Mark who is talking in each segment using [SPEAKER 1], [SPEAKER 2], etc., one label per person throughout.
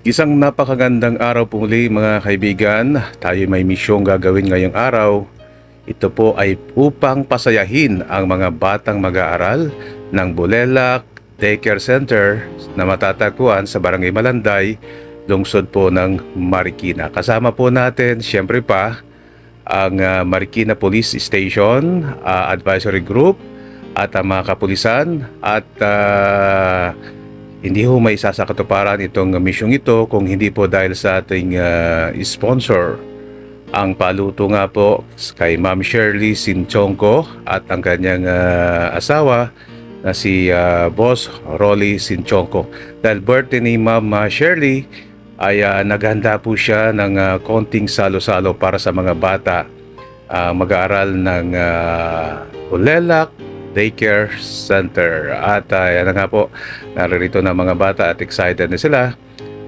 [SPEAKER 1] Isang napakagandang araw po muli mga kaibigan. Tayo may misyong gagawin ngayong araw. Ito po ay upang pasayahin ang mga batang mag-aaral ng Bulelak Daycare Center na matatagpuan sa Barangay Malanday, lungsod po ng Marikina. Kasama po natin, siyempre pa, ang ah, Marikina Police Station ah, Advisory Group at ang mga kapulisan at ah, hindi ho may sasakatuparan itong misyong ito kung hindi po dahil sa ating ah, sponsor. Ang paluto nga po kay Ma'am Shirley Sinchongko at ang kanyang ah, asawa na si ah, Boss Rolly Sinchongko. Dahil birthday ni Ma'am Shirley ay ah, naghanda po siya ng ah, konting salo-salo para sa mga bata ah, mag-aaral ng uh, Ulelak Daycare Center. At uh, yan nga po, naririto na mga bata at excited na sila.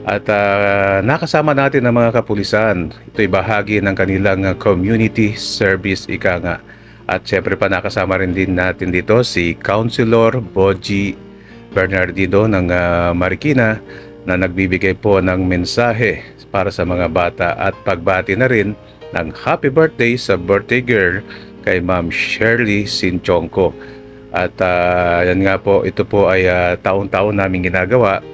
[SPEAKER 1] At ah, nakasama natin ang mga kapulisan. Ito'y bahagi ng kanilang community service ika nga. At syempre pa nakasama rin din natin dito si Councilor Boji Bernardino ng ah, Marikina na nagbibigay po ng mensahe para sa mga bata at pagbati na rin ng happy birthday sa birthday girl kay Ma'am Shirley Sinchongko. At ah, yan nga po, ito po ay ah, taon-taon namin ginagawa.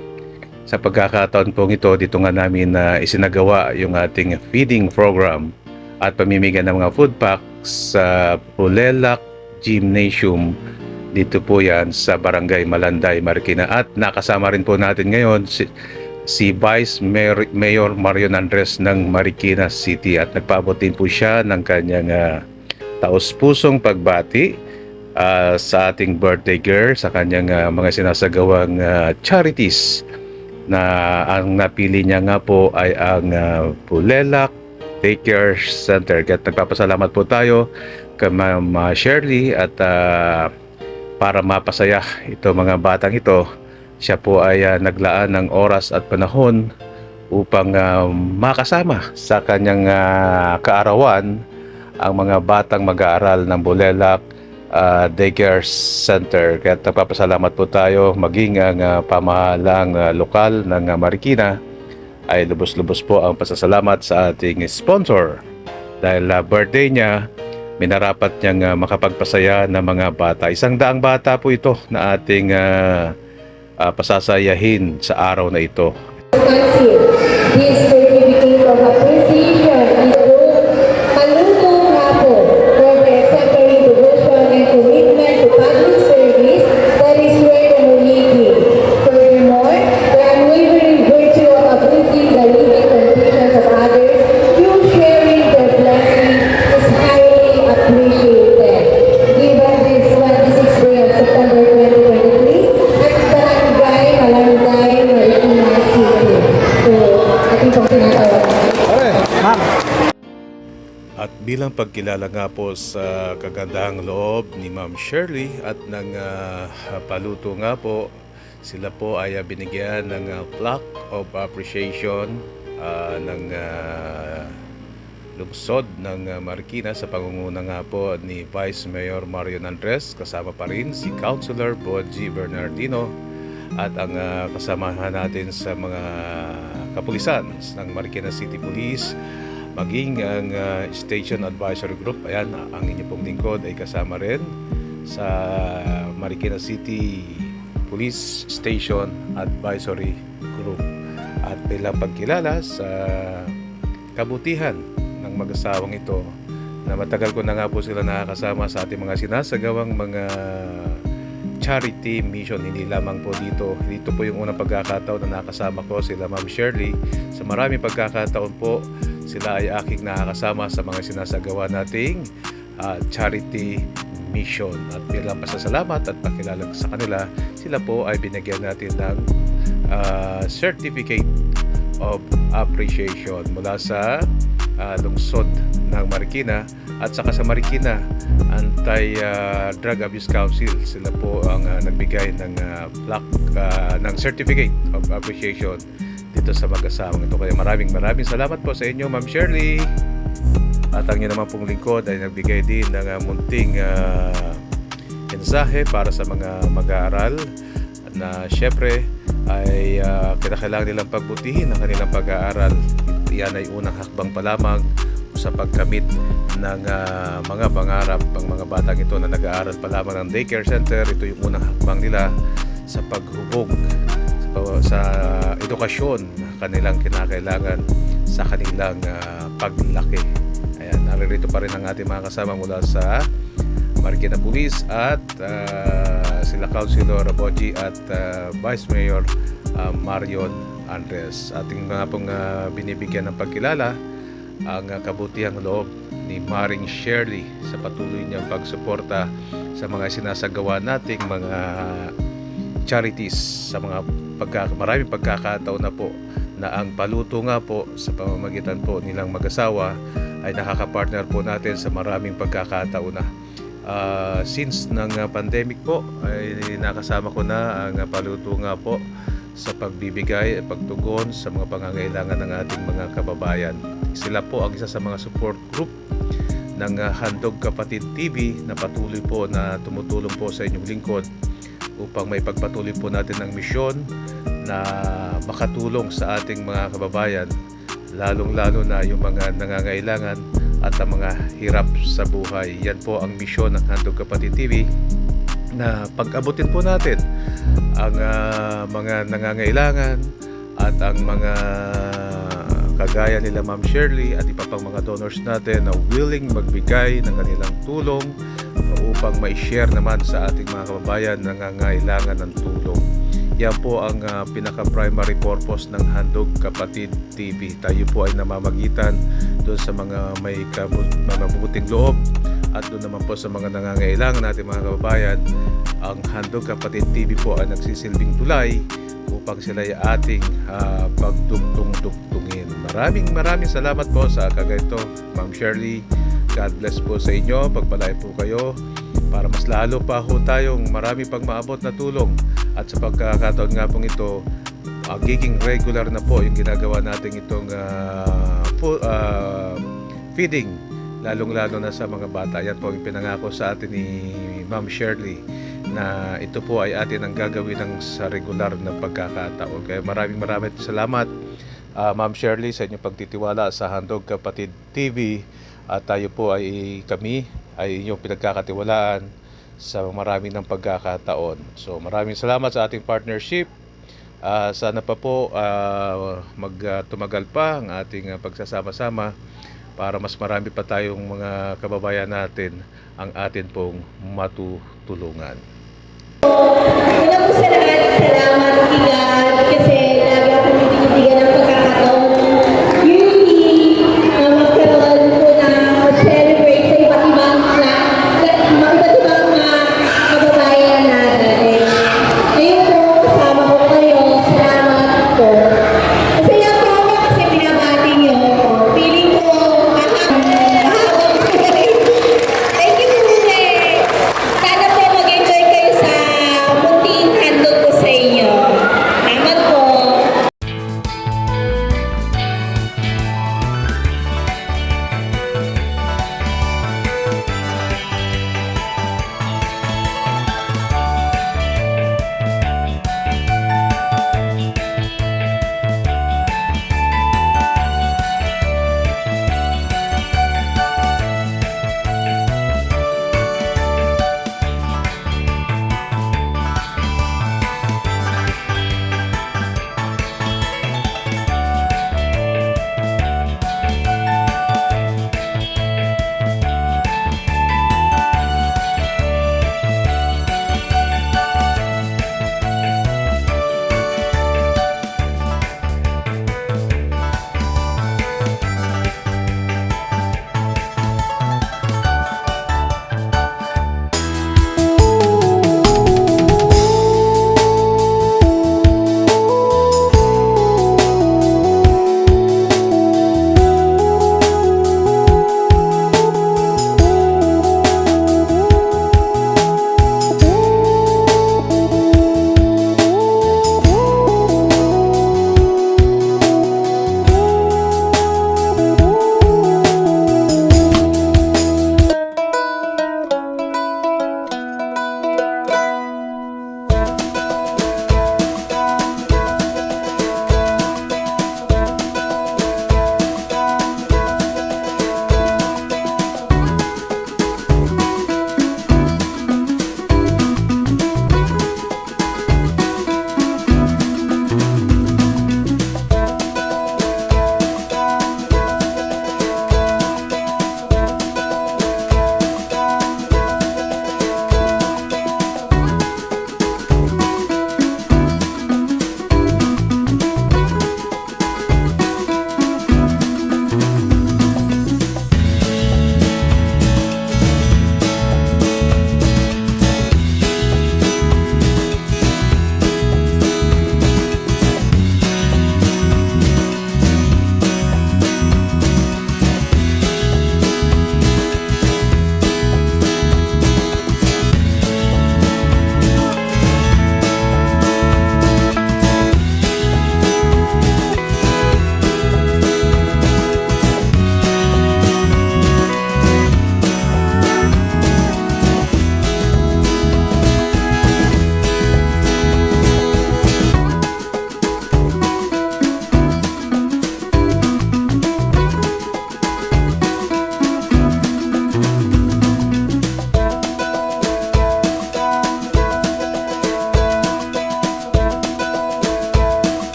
[SPEAKER 1] Sa pagkakataon pong ito, dito nga namin na isinagawa yung ating feeding program at pamimigay ng mga food packs sa Pulelak Gymnasium. Dito po yan sa Barangay Malanday, Marikina. At nakasama rin po natin ngayon si, si Vice Mayor, Mayor Marion Andres ng Marikina City at nagpaabot din po siya ng kanyang ah, taos-pusong pagbati ah, sa ating birthday girl sa kanyang ah, mga sinasagawang ah, charities na ang napili niya nga po ay ang uh, Pulelak Daycare Center. At nagpapasalamat po tayo kay Ma'am Shirley at ah, para mapasaya ito mga batang ito, siya po ay ah, naglaan ng oras at panahon upang ah, makasama sa kanyang ah, kaarawan ang mga batang mag-aaral ng Bulelak ah, Daycare Center. Kaya nagpapasalamat po tayo maging ang ah, pamahalang ah, lokal ng ah, Marikina ay lubos-lubos po ang pasasalamat sa ating sponsor. Dahil ah, birthday niya, minarapat niyang ah, makapagpasaya ng mga bata. Isang daang bata po ito na ating ah, ah, pasasayahin sa araw na ito.
[SPEAKER 2] This certificate of appreciation
[SPEAKER 1] bilang pagkilala nga po sa kagandahang loob ni Ma'am Shirley at ng ah, paluto nga po, sila po ay ah, binigyan ng ah, plaque of appreciation ah, ng ah, lungsod ng ah, Marikina sa pangunguna nga po ni Vice Mayor Marion Andres kasama pa rin si Councilor Boji Bernardino at ang ah, kasamahan natin sa mga kapulisan ng Marikina City Police maging ang ah, Station Advisory Group. Ayan, ang inyo pong lingkod ay kasama rin sa Marikina City Police Station Advisory Group. At bilang pagkilala sa kabutihan ng mag-asawang ito na matagal ko na nga po sila nakakasama sa ating mga sinasagawang mga charity mission hindi lamang po dito dito po yung unang pagkakataon na nakasama ko sila Ma'am Shirley sa maraming pagkakataon po sila ay aking nakakasama sa mga sinasagawa nating ah, charity mission. At bilang pasasalamat at pakilala sa kanila. Sila po ay binigyan natin ng ah, certificate of appreciation mula sa ah, lungsod ng Marikina at saka sa Marikina Anti-Drug Abuse Council. Sila po ang ah, nagbigay ng ah, plaque ah, ng certificate of appreciation dito sa mag-asawang ito kaya maraming maraming salamat po sa inyo Ma'am Shirley at ang inyo naman pong lingkod ay nagbigay din ng ah, munting ah, mensahe para sa mga mag-aaral na syempre ay uh, kinakailangan nilang pagbutihin ang kanilang pag-aaral. Yan ay unang hakbang pa lamang sa pagkamit ng ah, mga pangarap ng mga batang ito na nag-aaral pa lamang ng daycare center. Ito yung unang hakbang nila sa paghubog sa, sa edukasyon na kanilang kinakailangan sa kanilang ah, paglaki. Ayan, naririto pa rin ang ating mga kasama mula sa Marikina Police at ah, sila Councilor Raboji at ah, Vice Mayor ah, Marion Andres. Ating mga pong ah, binibigyan ng pagkilala ang kabutihang loob ni Maring Shirley sa patuloy niyang pagsuporta sa mga sinasagawa nating mga charities sa mga pagka, maraming pagkakataon na po na ang paluto nga po sa pamamagitan po nilang mag-asawa ay nakaka-partner po natin sa maraming pagkakataon na. Ah, since ng ah, pandemic po ay nakasama ko na ang ah, paluto nga po sa pagbibigay at pagtugon sa mga pangangailangan ng ating mga kababayan. Sila po ang isa sa mga support group ng Handog Kapatid TV na patuloy po na tumutulong po sa inyong lingkod upang may pagpatuloy po natin ang misyon na makatulong sa ating mga kababayan lalong-lalo na yung mga nangangailangan at ang mga hirap sa buhay. Yan po ang misyon ng Handog Kapatid TV na pag-abutin po natin ang ah, mga nangangailangan at ang mga kagaya nila Ma'am Shirley at iba pang mga donors natin na willing magbigay ng kanilang tulong upang mai-share naman sa ating mga kababayan na nangangailangan ng tulong. Yan po ang ah, pinaka-primary purpose ng Handog Kapatid TV. Tayo po ay namamagitan doon sa mga may mabubuting loob at doon naman po sa mga nangangailangan natin mga kababayan. Ang Handog Kapatid TV po ay nagsisilbing tulay upang sila ay ating ah, pagdugtong-dugtungin. Maraming maraming salamat po sa kaganito, Ma'am Shirley. God bless po sa inyo. Pagpalain po kayo para mas lalo pa ho tayong marami pang maabot na tulong. At sa pagkakataon nga pong ito, magiging regular na po yung ginagawa natin itong ah, fu- ah, feeding lalong-lalo na sa mga bata. Yan po yung pinangako sa atin ni Ma'am Shirley na ito po ay atin ang gagawin ng sa regular na pagkakataon. Kaya maraming maraming salamat ah, Ma'am Shirley sa inyong pagtitiwala sa Handog Kapatid TV at tayo po ay kami ay inyong pinagkakatiwalaan sa marami ng pagkakataon. So maraming salamat sa ating partnership. Ah, sana pa po ah, mag tumagal pa ang ating ah, pagsasama-sama para mas marami pa tayong mga kababayan natin ang atin pong matutulungan.
[SPEAKER 2] Una po salamat God kasi